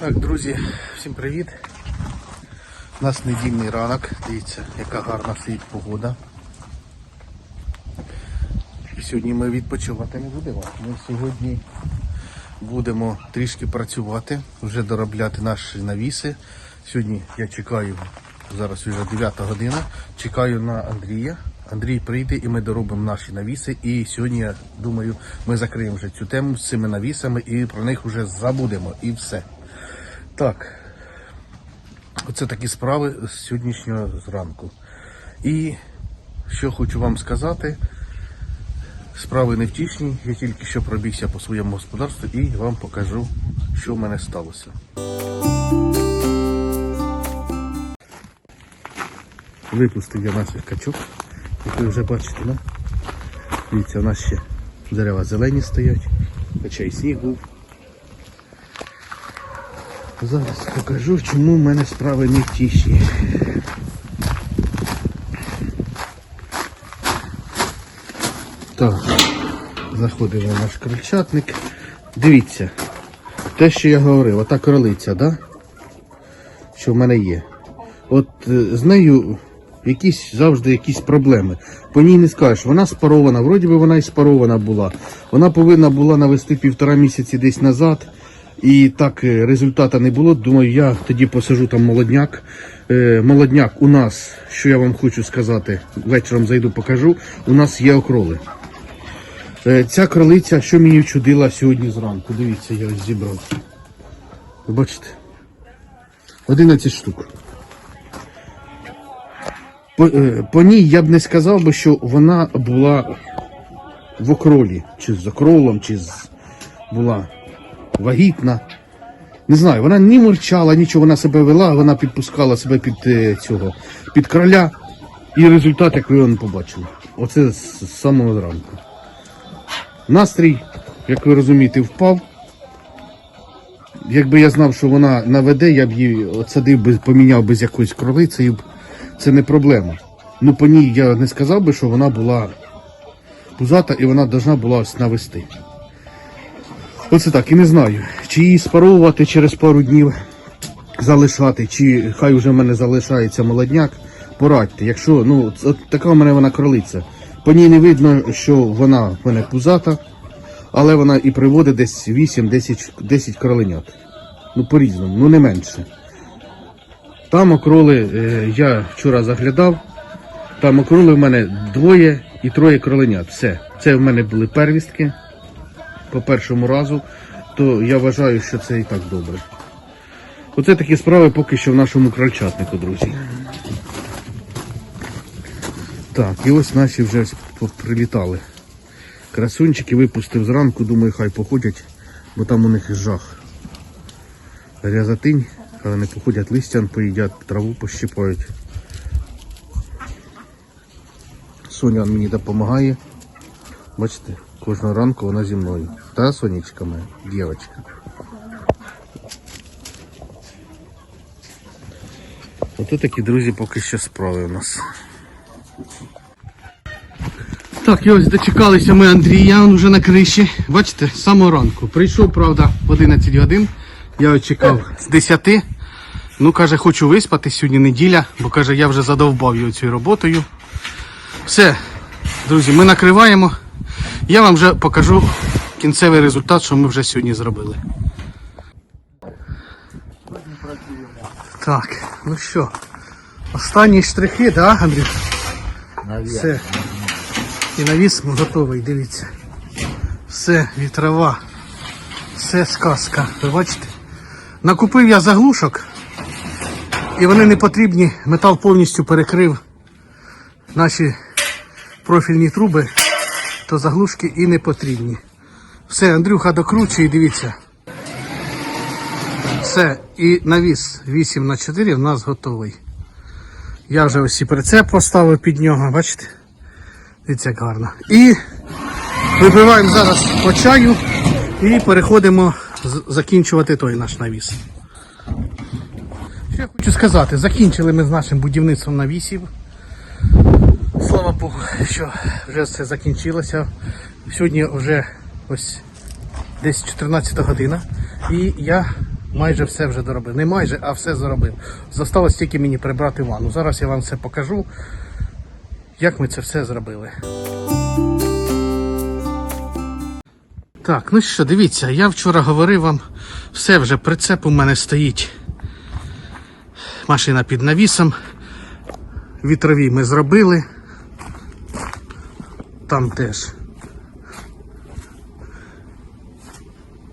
Так, друзі, всім привіт. У нас недільний ранок. Дивіться, яка гарна стоїть погода. І сьогодні ми відпочивати не будемо. Ми сьогодні будемо трішки працювати, вже доробляти наші навіси. Сьогодні я чекаю, зараз вже 9 година, чекаю на Андрія. Андрій прийде і ми доробимо наші навіси. І сьогодні, я думаю, ми закриємо вже цю тему з цими навісами і про них вже забудемо. І все. Так, оце такі справи з сьогоднішнього зранку. І що хочу вам сказати, справи невтішні. Я тільки що пробігся по своєму господарству і вам покажу, що в мене сталося. Випустив я наших качок, як ви вже бачите, да? Дивіться, у нас ще дерева зелені стоять, хоча й сніг був. Зараз покажу, чому в мене справи не втішні. Так, заходимо в наш крольчатник. Дивіться, те, що я говорив, ота кролиця, да? що в мене є. От е, з нею якісь завжди якісь проблеми. По ній не скажеш, вона спарована, вроді би вона і спарована була. Вона повинна була навести півтора місяці десь назад. І так е, результата не було. Думаю, я тоді посажу там молодняк. Е, молодняк у нас, що я вам хочу сказати, вечором зайду покажу. У нас є окроли. Е, ця кролиця, що мені вчудила сьогодні зранку. Дивіться, я ось зібрав. Ви бачите? 11 штук. По, по ній я б не сказав би, що вона була в окролі, чи з окролом, чи з була вагітна. Не знаю, вона ні мурчала, нічого вона себе вела, вона підпускала себе під е, цього, під кроля. І результат, як ви побачили. Оце з, самого ранку. Настрій, як ви розумієте, впав. Якби я знав, що вона наведе, я б її отсадив би, поміняв би з якоюсь кролицею. Це не проблема. Ну по ній я не сказав би, що вона була пузата і вона повинна була ось навести. Оце так, і не знаю. Чи її спаровувати через пару днів, залишати, чи хай вже в мене залишається молодняк. Порадьте, якщо, ну, от така в мене вона кролиця. По ній не видно, що вона в мене пузата, але вона і приводить десь 8-10 10 кроленят. Ну, по-різному, ну не менше. Там окроли, е, я вчора заглядав, там окроли в мене двоє і троє кроленят. Все. Це в мене були первістки по першому разу, то я вважаю, що це і так добре. Оце такі справи поки що в нашому крольчатнику, друзі. Так, і ось наші вже прилітали. Красунчики випустив зранку, думаю, хай походять, бо там у них жах. Рязатинь, але не походять листян, поїдять, траву пощипають. Соня мені допомагає. Бачите, кожного ранку вона зі мною. Та сонечка моя, дівчинка. Ото такі, друзі, поки що справи у нас. Так, і ось дочекалися ми Андрія, він вже на криші. Бачите, з самого ранку. Прийшов, правда, в 11 годин. Я очікав з 10. Ну, каже, хочу виспати, сьогодні неділя, бо каже, я вже задовбав його цією роботою. Все, друзі, ми накриваємо. Я вам вже покажу кінцевий результат, що ми вже сьогодні зробили. Так, ну що, останні штрихи, да, Андрій? Все. І навіс готовий, дивіться. Все, вітрова. Все сказка. Ви бачите? Накупив я заглушок. І вони не потрібні. Метал повністю перекрив наші профільні труби, то заглушки і не потрібні. Все, Андрюха докручує, дивіться. Все, і навіс 8 на 4 в нас готовий. Я вже ось і прицеп поставив під нього, бачите? Дивіться, як гарно. І випиваємо зараз по чаю і переходимо закінчувати той наш навіс. Що я хочу сказати, закінчили ми з нашим будівництвом навісів. Слава Богу, що вже все закінчилося. Сьогодні вже ось десь 14 година. І я майже все вже доробив. Не майже, а все заробив. Зосталось тільки мені прибрати ванну. Зараз я вам все покажу, як ми це все зробили. Так, ну що, дивіться, я вчора говорив вам, все вже прицеп у мене стоїть. Машина під навісом. Вітрові ми зробили. Там теж.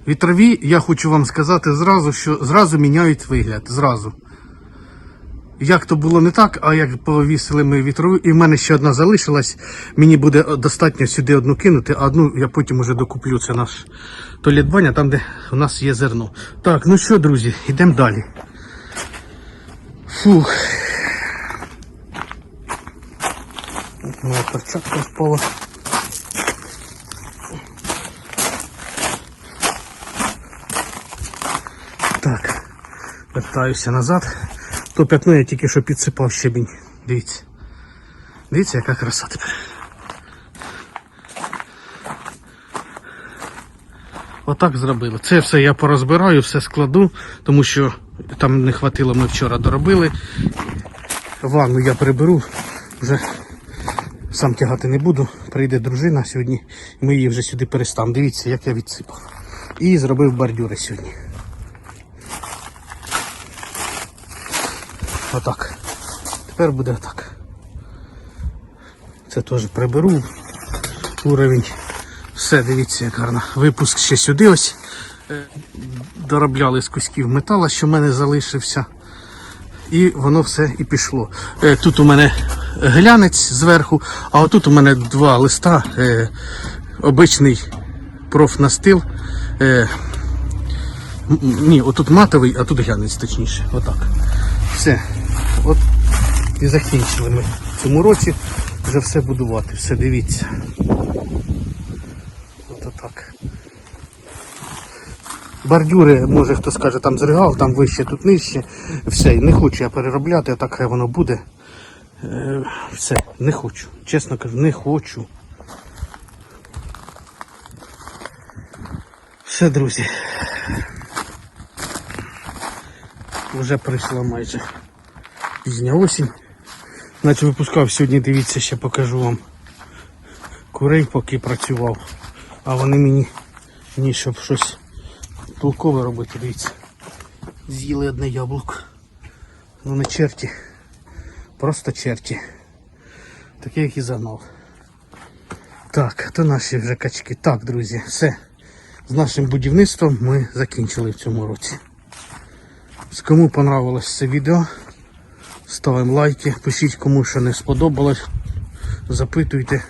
Вітрові, я хочу вам сказати зразу, що зразу міняють вигляд. Зразу. Як то було не так, а як повісили ми вітрову, і в мене ще одна залишилась. Мені буде достатньо сюди одну кинути, а одну я потім уже докуплю. Це наш туалет баня, там де у нас є зерно. Так, ну що, друзі, йдемо далі. Фух. Моя перчатка впала. Вертаюся назад. То п'ятно я тільки що підсипав щебінь. Дивіться. Дивіться, яка краса тепер. Отак зробили. Це все я порозбираю, все складу, тому що там не хватило, ми вчора доробили. Ванну я приберу, вже сам тягати не буду. Прийде дружина сьогодні, ми її вже сюди переставимо. Дивіться, як я відсипав. І зробив бордюри сьогодні. Отак. Тепер буде отак. Це теж приберу. Уровень. Все, дивіться, як гарно. Випуск ще сюди ось. Е, Доробляли з кусків метала, що в мене залишився. І воно все і пішло. Е, Тут у мене глянець зверху, а отут у мене два листа. Е, Обичний профнастил. Ні, отут матовий, а тут глянець точніше. Отак. Все. От і закінчили ми в цьому році вже все будувати. Все дивіться. От отак. Бордюри, може хто скаже, там зригав, там вище, тут нижче. Все, не хочу я переробляти, а так хай воно буде. Е, все, не хочу. Чесно кажу, не хочу. Все, друзі. Вже прийшла майже пізня осінь. Наче випускав сьогодні, дивіться, ще покажу вам курей, поки працював. А вони мені, мені щоб щось толкове робити, дивіться. З'їли одне яблуко. Ну не черті. Просто черті. Таке, як і загнав. Так, то наші вже качки. Так, друзі, все. З нашим будівництвом ми закінчили в цьому році. Кому понравилось це відео, ставимо лайки, пишіть кому що не сподобалось, запитуйте.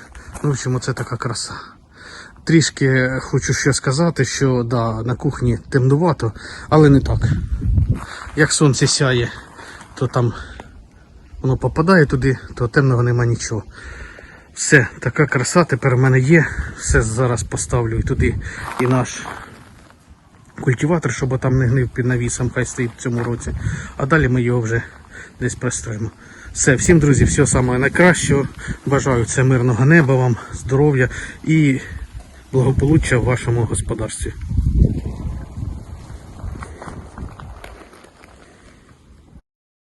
Ну, в общем, це така краса. Трішки хочу ще сказати, що да, на кухні темнувато, але не так. Як сонце сяє, то там воно попадає туди, то темного нема нічого. Все, така краса тепер в мене є. Все зараз поставлю туди і наш культиватор, щоб там не гнив під навісом, хай стоїть в цьому році. А далі ми його вже десь пристроїмо. Все, всім друзі, все самого найкращого. Бажаю це мирного неба вам, здоров'я і благополуччя в вашому господарстві.